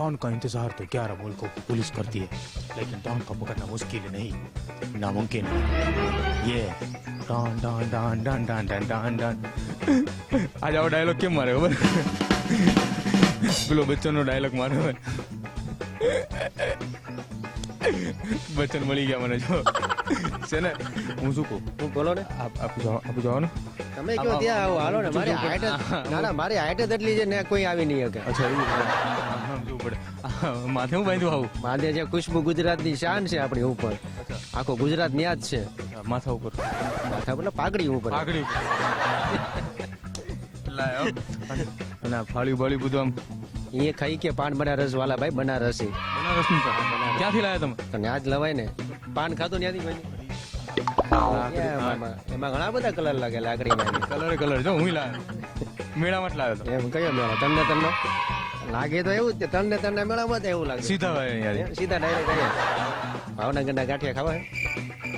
Don का इंतजार तो ग्यारह मुल्कों की पुलिस करती है लेकिन डॉन को पकड़ना मुश्किल नहीं नामुमकिन है ये Don Don Don Don Don Don Don Don આ જાવ ડાયલોગ કેમ મારે ખબર પેલો બચ્ચનનો ડાયલોગ મારે હોય બચ્ચન મળી ગયા મને જો છે ને હું શું કહું હું બોલો ને આપ આપ જાઓ આપ જાઓ ને તમે કયો ત્યાં આવો હાલો ને મારી હાઈટ જ- ના ના મારી હાઈટ જ એટલી છે ને કોઈ આવી નહીં શકે અચ્છા એવું સમજવું પડે આ, માથે હું બાંધ્યું આવું? માથે જે ખુશ્બુ ગુજરાતની શાન છે આપણી ઉપર. આખો ગુજરાત ન્યા જ છે માથા ઉપર. માથા ઉપર પાઘડી ઉપર. પાઘડી. અને આ ફાળ્યું બાળ્યું બધું આમ. એ ખાઈ કે પાન બનારસ વાલા ભાઈ બનારસી. બનારસનું છે. ક્યાંથી લાયા તમે? તો ન્યા જ લવાય ને. પાન ખાધું ત્યાંથી ભાઈ. એમાં ઘણા બધા કલર લાગે લાકડીમાં કલર કલર. જો હું લાવ્યો મેળામાં જ લાયો એમ કયો મેળા? તમને તને લાગે તો એવું જ તે તને તને મેળામાં એવું લાગે. સીધા ભાઈ યાર સીધા ડાયરેક્ટ ભાવનગર ભાવનગરના ગાંઠિયા ખાવા?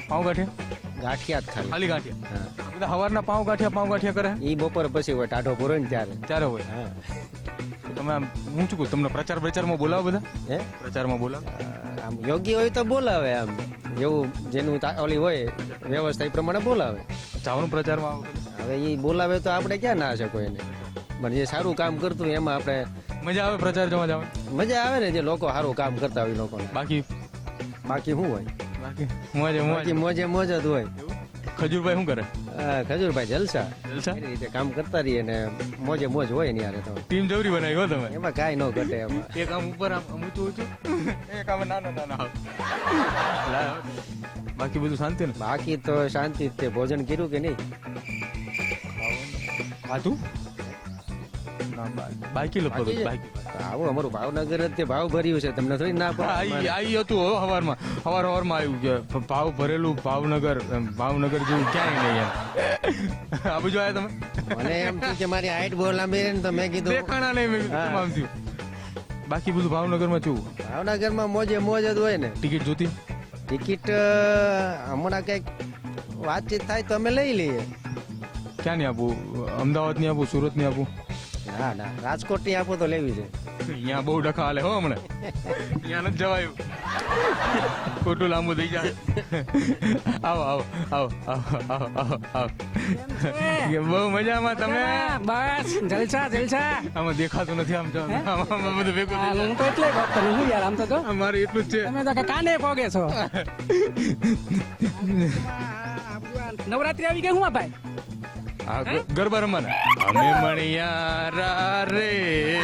પાઉં ગાંઠિયા ગાંઠિયા જ ખાલી. ખાલી ગાંઠિયા? હવારના પાઉં ગાંઠિયા પાઉં ગાંઠિયા કરે? ઈ બપોર પછી હોય ટાઢો પૂરો ને ત્યારે. ત્યારે હોય? હા. તમે આમ હું શું તમને પ્રચાર પ્રચારમાં બોલાવો બધા? હે? પ્રચારમાં બોલાવો. આમ યોગ્ય હોય તો બોલાવે આમ. જેવું જેનું ઓલી હોય વ્યવસ્થા એ પ્રમાણે બોલાવે. ચાવનું પ્રચારમાં આવો હવે એ બોલાવે તો આપણે ક્યાં ના છે કોઈને. પણ જે સારું કામ કરતું એમાં આપણે મજા આવે પ્રચાર જોવા જવા? મજા આવે ને જે લોકો સારું કામ કરતા હોય લોકોને. બાકી? બાકી શું હોય? બાકી મોજે મોજ. મોજે મોજ જ હોય. ખજૂરભાઈ શું કરે? ખજૂરભાઈ જલસા. જલસા? એ રીતે કામ કરતા રહીએ ને મોજે મોજ હોય ને યારે તો. ટીમ જવરી બનાવી હો તમે. એમાં કાંઈ ન ઘટે એમાં. એક આમ ઉપર આમ ઊંચું ઊંચું એક આમ નાનો નાનો બાકી બધું શાંતિ ને? બાકી તો શાંતિ જ તે ભોજન કર્યું કે નહીં? ખાધું? બાકી બાકી આવું અમારું ભાવનગર જ તે ભાવ ભર્યું છે. તમને થોડી ના આઈ આવી હતું હો હવારમાં. હવાર હવારમાં આવ્યું કે ભાવ ભરેલું ભાવનગર ભાવનગર જેવું ક્યાંય નહીં એમ. આ બાજુ આવ્યા તમે? મને એમ કે મારી હાઈટ બહુ લાંબી રહે ને તો મેં કીધું દેખાણા નહીં મેં આમ થયું. બાકી બધું ભાવનગરમાં કેવું? ભાવનગરમાં મોજે મોજ જ હોય ને. ટિકિટ જોતી? ટિકિટ હમણાં કંઈક વાતચીત થાય તો અમે લઈ લઈએ. ક્યાં નહીં આપું? અમદાવાદની આપું સુરતની આપું? ના ના રાજકોટની આપો તો લેવી છે. અહીંયા બહુ ડખા હાલે હો હમણાં. અહીંયા નથી જવાયું. ખોટું લાંબુ થઈ જાય. આવો આવો આવો આવો આવો આવો આવો. બહુ મજામાં તમે? બસ જલસા જલસા. આમાં દેખાતું નથી આમ તો. આમાં આમાં બધું ભેગું હું તો એટલે વાત કરું છું યાર આમ તો મારે એટલું જ છે. તમે તો કાને પોગે છો? નવરાત્રી આવી ગઈ હું આ ભાઈ? આ ગ- ગરબા રમવાના. અમે મણિયારા રે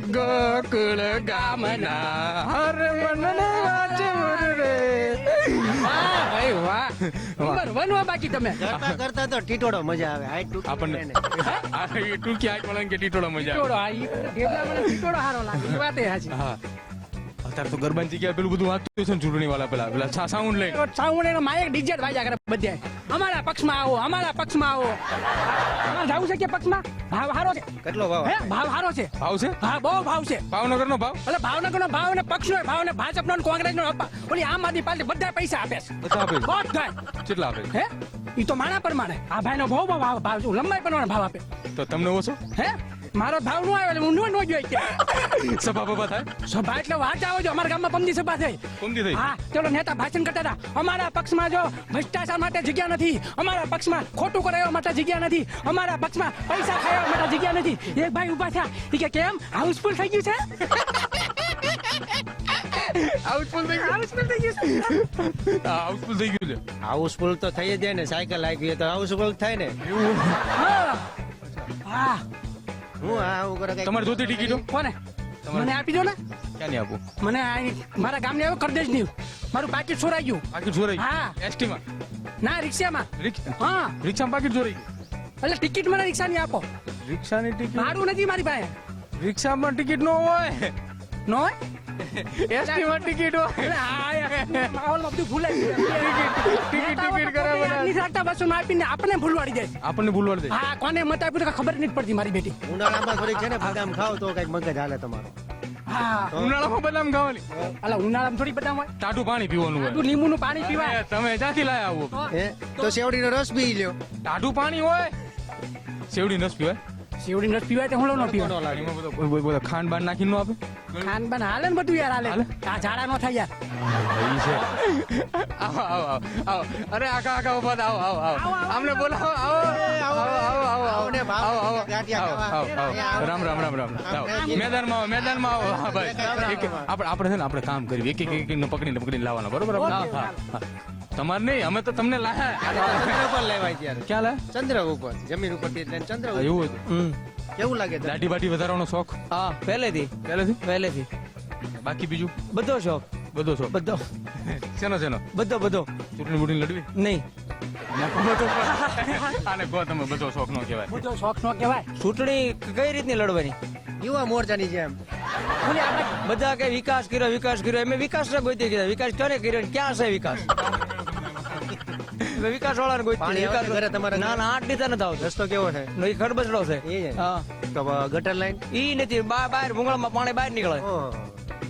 ગોકુળ ગામના. હર મનને વાચુર રે. વાહ ભાઈ વાહ. નંબર વનમાં બાકી તમે. કરતા કરતા તો ટીટોડો મજા આવે. હાઈટ ટૂંકી આપણને. આ ટૂંકી વાળાને કે ટીટોડો મજા આવે. ટીટોળો આ ઢેબલા મને લાગે. વાત એ હા. અત્યારે તો ગરબાની જગ્યાએ પેલું બધું વાંચતું છે ચૂંટણી વાળા પેલા પેલા છા સાઉન્ડ લઈને. સાઉન્ડ એનો માયક ડીજે વાજા કરે બધે. અમારા પક્ષમાં આવો અમારા પક્ષમાં આવો. અમારે જાવું છે કે પક્ષમાં? ભાવ હારો છે. કેટલો ભાવ? હે ભાવ હારો છે. ભાવ છે? હા બહુ ભાવ છે. ભાવનગર નો ભાવ? એટલે ભાવનગર નો ભાવ અને પક્ષ નો ભાવ ને ભાજપ નો કોંગ્રેસ નો ઓલી આમ આદમી પાર્ટી બધા પૈસા આપે છે. બધા આપે બધા કેટલા આપે હે? ઈ તો માણા પ્રમાણે. આ ભાઈ નો બહુ બહુ ભાવ ભાવ છે. લંબાઈ પ્રમાણે ભાવ આપે. તો તમને ઓછો? હે? મારો ભાવ નો આવ્યો હું નો નો જોઈ કે. સભા બભા થાય? સભા એટલે વાત આવે જો અમારા ગામમાં પમદી સભા થઈ. કોમથી થઈ? હા ચલો નેતા ભાષણ કરતા હતા. અમારા પક્ષમાં જો ભ્રષ્ટાચાર માટે જગ્યા નથી. અમારા પક્ષમાં ખોટું કરાવવા માટે જગ્યા નથી. અમારા પક્ષમાં પૈસા ખાવા માટે જગ્યા નથી. એક ભાઈ ઊભા થયા. કે કેમ? હાઉસફુલ થઈ ગયું છે? હાઉસફુલ થઈ ગયું. હાઉસફુલ થઈ ગયું છે. હાઉસફુલ થઈ ગયું છે. હાઉસફુલ તો થઈ જાય ને સાયકલ આવી તો હાઉસફુલ થાય ને. હા. હા હું આ આવું કરે તમારે જોતી ટિકિટો કોને? મને આપી દો ને. ક્યાં નહીં આપું? મને મારા મારા ગામને આવ્યો કરદેશ નહીં મારું પાકીટ ચોરાઈ ગયું. પાકીટ ચોરાઈ હા. એસટી માં ના રિક્ષામાં. રિક્ષા હા. રિક્ષામાં પાકીટ ચોરાઈ ગયું? એટલે ટિકિટ મને રિક્ષાની આપો. રિક્ષાની ટિકિટ? મારું નથી મારી પાસે. રિક્ષામાં ટિકિટ નો હોય. નો હોય? એસટી માં ટિકિટ હોય. એટલે હા યાર, માહોલમાં બધું ભૂલાઈ ટિકિટ ટિકિટ કરાવે બસો આપીને આપણને ભૂલવાડી દે. આપણને ભૂલવાડ દે. હા કોને મત આપ્યું ખબર નથી પડતી મારી બેટી. ઉનાળામાં થોડીક છે ને બદામ ખાવ તો કંઈક મગજ હાલે તમારો. હા. ઉનાળામાં બદામ ખાવાની. અલા ઉનાળામાં થોડી બદામ હોય? ટાટું પાણી પીવાનું હોય. લીંબુ નું પાણી પીવાય. તમે ક્યાંથી લાયા આવો? હે? તો શેવડીનો રસ પી લ્યો. ટાઢું પાણી હોય? શેવડી નસ પીવાય? શેવડી નથી પીવાય તો હું ન એમાં બધો ખાંડ બાન નાખી નો આપે ખાન બાન હાલે ને બધું યાર હાલે આ ઝાડા નો થાય યાર આવો આવો આવો અરે આખા આખા ઊભા આવો આવો આવો આમને બોલાવો આવો આવો આવો આવો આવો આવો ને આવો આવો રામ રામ રામ રામ મેદાનમાં આવો મેદાનમાં આવો હા ભાઈ એક- આપણે આપણે છે ને આપણે કામ કરીએ એક એક એક પકડીને પકડીને લાવવાના બરોબર હા હા તમારે નહીં અમે તો તમને લાયા. ચંદ્ર ઉપર લેવાય ત્યારે. ક્યાં લાયા ચંદ્ર ઉપર જમીન ઉપર ચંદ્ર ઉપર. એવું હતું કેવું લાગે? દાઢી બાટી વધારવાનો શોખ? હા પહેલેથી. પહેલેથી? પહેલેથી. બાકી બીજું? બધો શોખ. બધો શોખ. બધો. શેનો શેનો? બધો બધો. ચૂંટણી બૂટણી લડવી? નહીં. આને કહો તમે બધો શોખ નો કહેવાય. બધો શોખ નો કહેવાય. ચૂંટણી કઈ રીતની લડવાની? યુવા મોરચાની જેમ. બધા કે વિકાસ કર્યો વિકાસ કર્યો. એમ વિકાસ ને ગોતી ગયા વિકાસ કોને કર્યો ક્યાં છે વિકાસ? વિકાસ વાળા કોઈ છે ઘરે તમારા ના ના આઠ લીધા નથી આવતો. રસ્તો કેવો છે? નો, ઈ છે. એ હા. તો ગટર લાઈન ઈ નથી બા- બહાર ભૂંગળામાં પાણી બહાર નીકળે.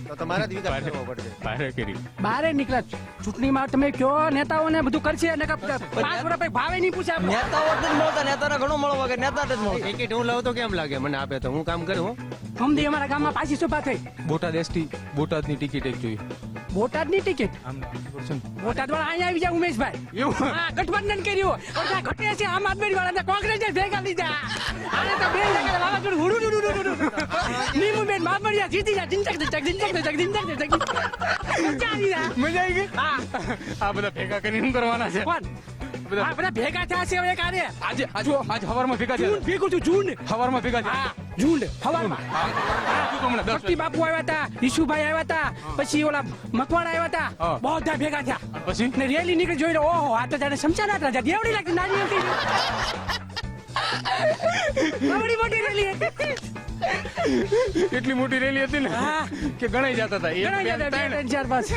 તો તમારે જ વિકાસ કરવો પડશે. બારે કરી. બારે નીકળે ચૂંટણીમાં તમે કયો નેતાઓને બધું કરશે અને પાંચ વર્ષ ભાવે નહીં પૂછે નેતાઓ જ મળતા નેતાને ઘણો મળવો કે નેતા જ નથી ટિકિટ હું લઉં તો કેમ લાગે મને આપે તો? હું કામ કરું હો. અમદી અમારા ગામમાં પાછી સભા થઈ. બોટાદ એસટી બોટાદની ટિકિટ એક જોઈ બોટાદની ટિકિટ. બોટાદ વાળા અહીંયા આવી જાય ઉમેશભાઈ. એવું હા ગઠબંધન કર્યું. અડધા ઘટે છે આમ આદમી વાળા કોંગ્રેસ ભેગા લીધા. આને તો બે જગ્યાએ વાવાઝોડું હુડુ ડુડુ ડુડુ. નીમુબેન બાબરિયા જીતી જા જિંચક ચક જિંચક જિંચક મજા આવી મજા આવી ગઈ? હા. આ બધા ભેગા કરીને શું કરવાના છે? કોણ? બધા- બધા ભેગા થયા છે હવે કારે આજે આજે આજ હવારમાં ભેગા થયા ભેગું છું જૂન. હવારમાં ભેગા થયા ઝુંડ હવામાં ભક્તિ બાપુ આવ્યા હતા ઈશુભાઈ આવ્યા હતા પછી ઓલા મકવાણા આવ્યા હતા. બધા ભેગા થયા. પછી? ને રેલી નીકળી જોઈ ઓહો આ તો જાણે હતા જાતી એવડી લાગતી નાની હતી. એવડી મોટી રેલી હતી. એટલી મોટી રેલી હતી ને હા. કે ગણાઈ જતા હતા. બે, જતા. ચાર પાંચ.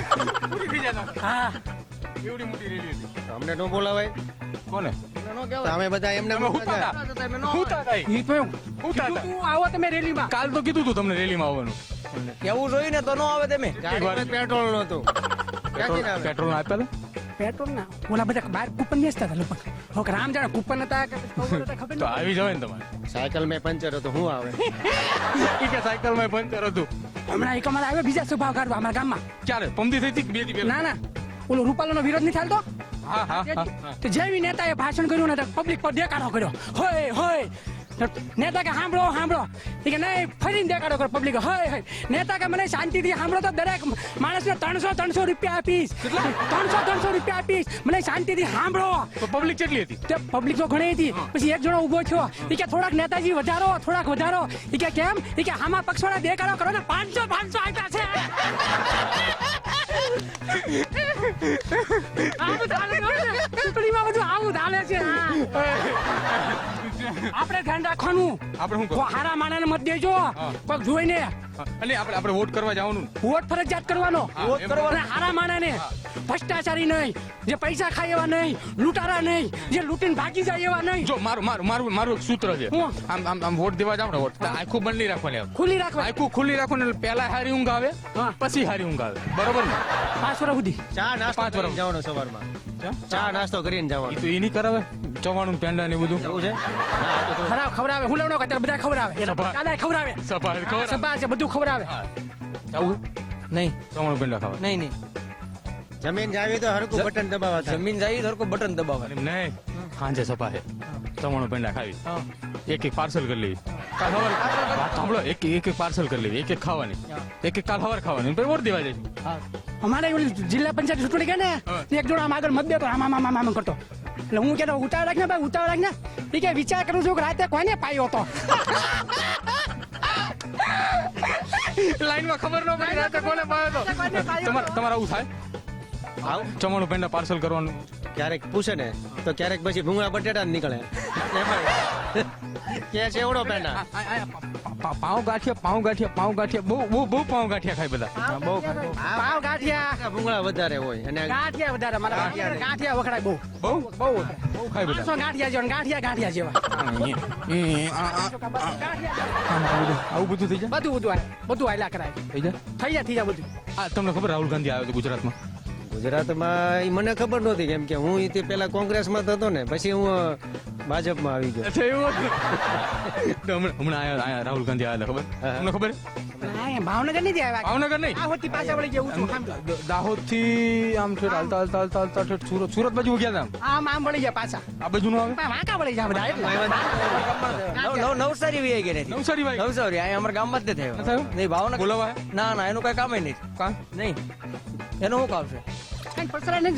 હા. એવડી મોટી રેલી હતી? અમને નો બોલાવાય. કોને? અમે બધા એમને. ઈ તો. કીધું આવો તમે રેલીમાં. કાલ તો કીધું તું તમને રેલીમાં આવવાનું. કેવું જોયું ને તો નો આવે તમે. પેટ્રોલ નહોતું? પેટ્રોલ પેટ્રોલ ના ઓલા બધા બહાર કૂપન વેચતા હતા લોકો રામ જાણે કૂપન હતા કે ખબર તો આવી જવાય ને તમારે. સાયકલ મેં પંચર હતું હું આવે. ઈ કે સાયકલ મેં પંચર હતું. હમણાં એક અમારા આવ્યો બીજા સ્વભાવ કાઢવા અમારા ગામમાં. ક્યારે? પમદી થઈ હતી બે દી ના ના. ઓલો રૂપાલો નો વિરોધ નહીં ચાલતો. તો જેવી નેતાએ ભાષણ કર્યું ને પબ્લિક પર દેખાડો કર્યો. હોય હોય. નેતા કે સાંભળો સાંભળો. કે નહીં ફરીને દેખાડો કરો પબ્લિક હોય હોય. નેતા કે મને શાંતિથી સાંભળો તો દરેક માણસને ત્રણસો ત્રણસો રૂપિયા આપીશ. ત્રણસો ત્રણસો રૂપિયા આપીશ. મને શાંતિથી સાંભળો. પબ્લિક કેટલી હતી? તે પબ્લિક તો ઘણી હતી. પછી એક જણો ઊભો થયો. એ કે થોડાક નેતાજી વધારો થોડાક વધારો. એ કે કેમ? એ કે આમાં પક્ષવાળા દેખાડો કરો ને પાંચસો પાંચસો આપ્યા છે. આવું ચાલે છે. ચૂંટણીમાં બધું આવું ચાલે છે આપણે ધ્યાન રાખવાનું. આપણે શું હારા માણાને મત દેજો. પગ જોઈને. એટલે આપણે આપણે વોટ કરવા જવાનું. ને. વોટ ફરજિયાત કરવાનો. વોટ કરવાનો. હારા માણાને ભ્રષ્ટાચારી નહીં જે પૈસા ખાય એવા નહીં લૂંટારા નહીં જે લૂંટીને ભાગી જાય એવા નહીં. જો મારું મારું મારું મારું સૂત્ર છે. આમ આમ આમ વોટ દેવા જાવ ને વોટ આખું બંધ નહીં રાખવાની ખુલ્લી રાખવા આખું ખુલ્લી રાખો ને પહેલા હારી ઊંઘ આવે પછી હારી ઊંઘ આવે. બરોબર ને? પાંચ વર્ષ સુધી. ચા નાસ્તો પાંચ વર્ષ. જવાનું સવારમાં. ચા નાસ્તો કરીને જવાનું. તો એ નહીં કરાવે? ચવાણું પેંડા ને બધું? એવું છે? ના, આ તો તો- ખરાબ ખવડાવે હું લેવડો અત્યારે બધા ખવડાવે. આવે સભા. દાદા ખવડાવે. સભા સભા છે બધું ખવડાવે. જવું? નહીં. ચવાણું પેંડા ખાવા. નહીં નહીં. જમીન જાવી તો હરકું બટન દબાવવા જમીન જાવી તો હરકું બટન દબાવે નહીં. સાંજે સભા છે. ચવાણું પેંડા ખાવી. એક એક પાર્સલ કરી લેવી. કાલ વાત સાંભળો એક એક એક પાર્સલ કરી લેવી એક એક ખાવાની. એક એક કાલ સવારે ખાવાની. પછી વોટ દેવા જઈશું અમારે ઓલી જિલ્લા પંચાયત ચૂંટણી કે ને? એક જોડો આમ આગળ મત દેતો આમ આમ આમ આમ કરતો. એટલે હું કહેતો ઉતાવળ રાખ ને ભાઈ ઉતાવળ રાખ ને. એ કે વિચાર કરું છું કે રાતે કોને પાયો હતો. લાઈનમાં ખબર ન પડી રાતે કોને પાયો હતો. તમારે તમારે આવું થાય? આવું? ચમણું પેંડા પાર્સલ કરવાનું. ક્યારેક પૂછે ને તો ક્યારેક પછી ભૂંગળા બટેટા જ નીકળે. કે છે? એવડો પેંડા આ- આ- પા- પા- પાવ ગાંઠિયા પાવ ગાંઠિયા પાવ ગાંઠિયા બહુ બહુ બહુ પાવ ગાંઠિયા ખાય બધા. બહુ પાઉં ગાંઠિયા ભૂંગળા વધારે હોય અને ગાંઠિયા વધારે મારા ગાંઠિયા ગાંઠિયા વખણાય બહુ. બહુ? બહુ બહુ ખાય બધા. સો ગાંઠિયા જેવા ગાંઠિયા ગાંઠિયા જેવા. આવું બધું થઈ જાય? બધું બધું બધું આયલા કરાય. થઈ જાય? થઈ જાય થઈ જાય બધું. આ તમને ખબર રાહુલ ગાંધી આવ્યો હતો ગુજરાતમાં? ગુજરાતમાં એ મને ખબર નહોતી કેમ કે હું તે પેલા કોંગ્રેસમાં હતો ને, પછી હું ભાજપમાં આવી ગયો. હમણાં હમણાં આયા આયા રાહુલ ગાંધી આયા હતા ખબર? તમને ખબર? ભાવનગર નથી આવ્યા? ભાવનગર નહીં? આ હોતી પાછા વળી ગયા ઊંચું ખામ દાહોદથી આમ છે હાલતા હાલતા હાલતા હાલતા ઠેઠ સુરત સુરત બાજુ ગયા હતા આમ આમ વળી ગયા પાછા. આ બાજુ નું આવે વાંકા વળી ગયા બધા એટલે. નવ- નવ- નવસારી વી ગયા નથી નવસારી ભાઈ નવસારી અહીંયા અમારા ગામમાં જ નથી થયો નહીં ભાવનગર બોલાવા? ના ના એનું કઈ કામ નહીં કામ નહીં. એનું શું કામ છે?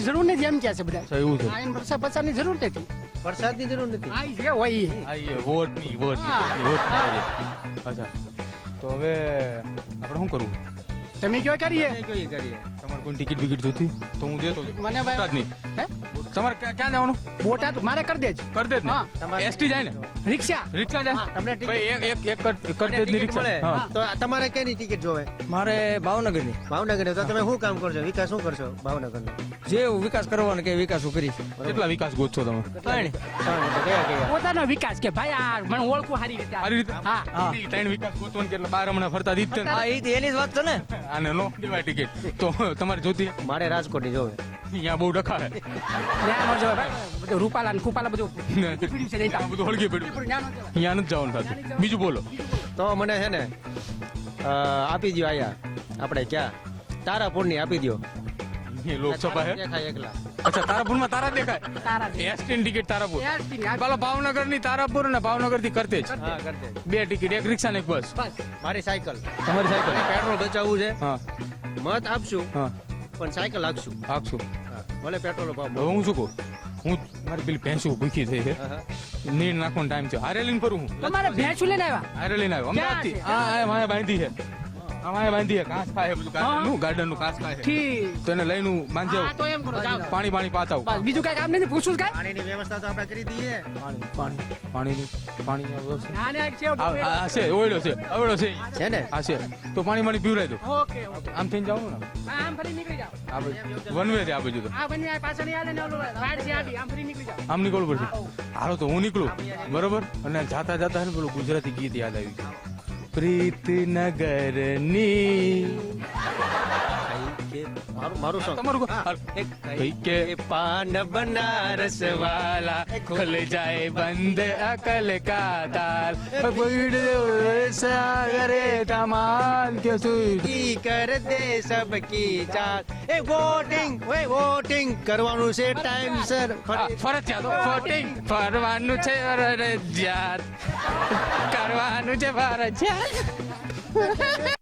જરૂર નથી એમ કહે છે બધા. એવું છે. એને જરૂર નથી. વરસાદની જરૂર નથી. આ જે હોય આ વોટ. અચ્છા. તો હવે આપણે શું કરવું? તમે કયો કરીએ? કરીએ. તમારે કોઈ ટિકિટ બિકિટ જોતી તો હું દેતો. મને ભાઈ- હે? તમારે ક્યાં ક્યાં જવાનું? બોટાદ મારે કરી દેજ. કર દે હા, તમારે- એસટી જાય ને? રિક્ષા. રિક્ષા જાય? હા, તમને ટિકિટ- ભાઈ એક એક એક કર- કર દે જ ની ટિકિટ મળે. રિક્ષા હા. તો આ તમારે કેની ટિકિટ જોવે? મારે ભાવનગરની. ભાવનગર તો તમે શું કામ કરશો? વિકાસ શું કરશો ભાવનગર જે વિકાસ કરવાનો કે વિકાસ હું કરીશ? કેટલા વિકાસ ગોતશો તમે? ત્રણ. કયા કયા? પોતાનો વિકાસ કે ભાઈ આ મને ઓળખું સારી રીતે. સારી રીતે? હા. હા. ઈ ત્રણ વિકાસ ગોતવાનું કેટલા બાર હમણાં ફરતા દીધ ને. હા એ તો એની જ વાત છે ને. આને નો દેવાય ટિકિટ. તો તમારે જોતી મારે રાજકોટની જોવે. અહીંયા બહુ ડખા હે નો જવાય રૂપાલા ને કુપાલા બધું પીડ્યું છે નહીં બધું હળગી પડ્યું. ન્યા નો જવાય. અહીંયા નથી જવાનું થતું બીજું બોલો. તો મને છે ને આપી દો આયા. આપણે ક્યાં? તારાપુરની આપી દો લોકસભા હે? દેખાય એકલા. અચ્છા તારાપુરમાં તારા દેખાય? તારા એસટી ની ટિકિટ તારાપુર. ની પેલો ભાવનગરની તારાપુર ને ભાવનગરથી કરતે જ. બે ટિકિટ એક રિક્ષા ને એક બસ. મારી સાયકલ. તમારી સાયકલ? પેટ્રોલ બચાવવું છે. હા. મત આપશું પણ સાયકલ આપશું. આપશું. ભલે પેટ્રોલ ભાવ હવે હું શું કહું? હું મારી પેલી ભેંસું ભૂખી થઈ છે હા, હા. નીર નાખવાનો ટાઈમ છે હારે લઈને ફરું હું. તમારે ભેંસું લઈને આવ્યા? હારે લઈને આવ્યો. અમદાવાદથી હા આ આ બાંધી છે. આ માયા બાંધી ખાય બધું ગાર્ડનનું ગાર્ડનનું કાંસ ખાય? ઠીક. તો એને લઈને હું બાંધી હા આવું. તો એમ કરો જાઓ. પાણી પાણી પાતા બીજું કઈ કામ નથી પૂછું કઈ? પાણીની વ્યવસ્થા તો આપણે કરી દઈએ. પાણી પાણી પાણીની પાણી ના ને છે આ છે ઓયડો છે અવડો છે. છે ને? આ છે. તો પાણી પાણી પીવડાવી દો. ઓકે આમ થઈને જાવ ને. આમ ફરી નીકળી જાઓ. આ બાજુ વન વે છે આ બાજુ તો. આ બની આ પાછળ નહીં આલે ને ઓલું વાડ છે આડી આમ ફરી નીકળી જાઓ. આમ નીકળવું પડશે. હાલો તો હું નીકળું. બરોબર? અને જાતા જાતા ને પેલું ગુજરાતી ગીત યાદ આવી ગયું. પ્રીતનગરની મારું મારું song. તમારું કો- કઈ કે પાન બનારસ વાલા ખુલ જાય બંધ અકલ કા તાલ સાગરે તમાલ કે સુઈ કર દે સબકી ચાલ. એ વોટિંગ એ વોટિંગ કરવાનું છે ટાઈમ સર ફરજિયાત ફોટિંગ ફરવાનું છે ફરજિયાત. કરવાનું છે ફરજિયાત.